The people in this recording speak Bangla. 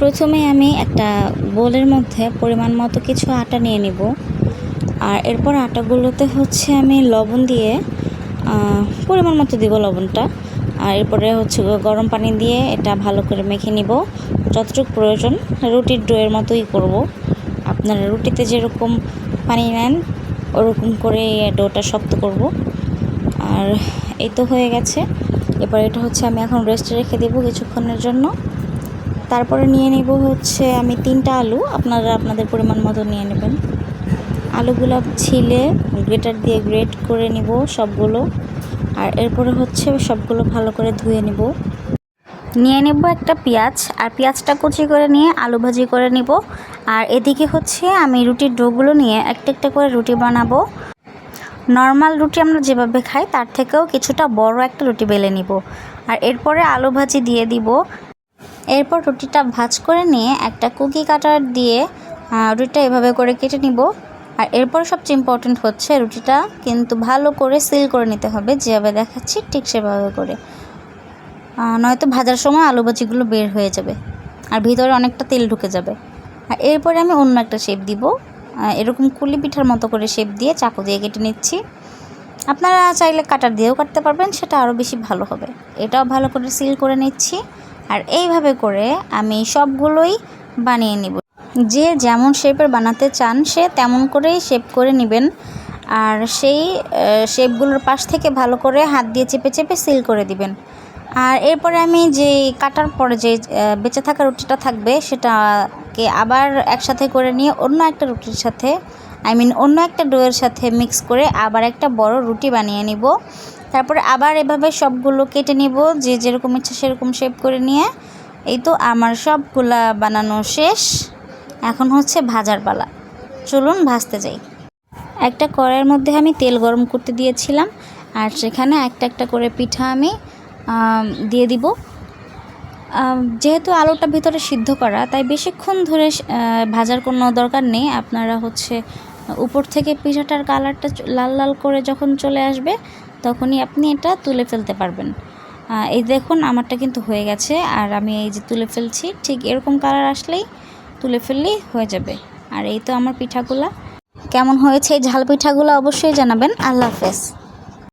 প্রথমে আমি একটা বোলের মধ্যে পরিমাণ মতো কিছু আটা নিয়ে নিব। আর এরপর আটাগুলোতে হচ্ছে আমি লবণ দিয়ে পরিমাণ মতো দিব লবণটা। আর এরপরে হচ্ছে গরম পানি দিয়ে এটা ভালো করে মেখে নিব। যতটুকু প্রয়োজন, রুটির ডোয়ের মতোই করব। আপনারা রুটিতে যেরকম পানি নেন, ওরকম করে ডোটা শক্ত করব। আর এই তো হয়ে গেছে। এবার এটা হচ্ছে আমি এখন রেস্টে রেখে দেবো কিছুক্ষণের জন্য। তারপরে নিয়ে নেব হচ্ছে আমি তিনটা আলু। আপনারা আপনাদের পরিমাণ মতো নিয়ে নেবেন। আলুগুলো ছিলে, গ্রেটার দিয়ে গ্রেট করে নিব সবগুলো। আর এরপরে হচ্ছে সবগুলো ভালো করে ধুয়ে নিব। নিয়ে নেব একটা পেঁয়াজ, আর পেঁয়াজটা কুচি করে নিয়ে আলু ভাজি করে নিব। আর এদিকে হচ্ছে আমি রুটির ডোগুলো নিয়ে একটা একটা করে রুটি বানাবো। নর্মাল রুটি আমরা যেভাবে খাই, তার থেকেও কিছুটা বড় একটা রুটি বেলে নিব। আর এরপরে আলু ভাজি দিয়ে দিব। এরপর রুটিটা ভাজ করে নিয়ে একটা কুকি কাটার দিয়ে রুটিটা এভাবে করে কেটে নিব। আর এরপর সবচেয়ে ইম্পর্টেন্ট হচ্ছে রুটিটা কিন্তু ভালো করে সিল করে নিতে হবে, যেভাবে দেখাচ্ছি ঠিক সেভাবে করে। নয়তো ভাজার সময় আলু ভাজিগুলো বের হয়ে যাবে আর ভিতরে অনেকটা তেল ঢুকে যাবে। আর এরপরে আমি অন্য একটা শেপ দিব। এরকম কুলি পিঠার মতো করে শেপ দিয়ে চাকু দিয়ে কেটে নিচ্ছি। আপনারা চাইলে কাটার দিয়েও কাটতে পারবেন, সেটা আরও বেশি ভালো হবে। এটাও ভালো করে সিল করে নিচ্ছি। আর এইভাবে করে আমি সবগুলোই বানিয়ে নিব। যে যেমন শেপের বানাতে চান, সে তেমন করেই শেপ করে নেবেন। আর সেই শেপগুলোর পাশ থেকে ভালো করে হাত দিয়ে চেপে চেপে সিল করে দিবেন। আর এরপরে আমি যে কাটার পরে যে বেঁচে থাকা রুটিটা থাকবে সেটাকে আবার একসাথে করে নিয়ে অন্য একটা রুটির সাথে আই মিন অন্য একটা ডোয়ের সাথে মিক্স করে আবার একটা বড় রুটি বানিয়ে নিব। তারপরে আবার এভাবে সবগুলো কেটে নিব যে যেরকম ইচ্ছা সেরকম শেপ করে নিয়ে। এই তো আমার সবগুলা বানানো শেষ। এখন হচ্ছে ভাজার পালা। চলুন ভাজতে যাই। একটা কড়াইয়ের মধ্যে আমি তেল গরম করতে দিয়েছিলাম আর সেখানে একটা একটা করে পিঠা আমি আম, দিয়ে দিব। যেহেতু আলুটা ভিতরে সিদ্ধ করা, তাই বেশিক্ষণ ধরে ভাজার কোনো দরকার নেই। আপনারা হচ্ছে উপর থেকে পিঠাটার কালারটা লাল লাল করে যখন চলে আসবে, তখনই আপনি এটা তুলে ফেলতে পারবেন। এই দেখুন, আমারটা কিন্তু হয়ে গেছে। আর আমি এই যে তুলে ফেলছি, ঠিক এরকম কালার আসলেই তুলে ফেললেই হয়ে যাবে। আর এই তো আমার পিঠাগুলা। কেমন হয়েছে এই ঝাল পিঠাগুলো অবশ্যই জানাবেন। আল্লাহ হাফেজ।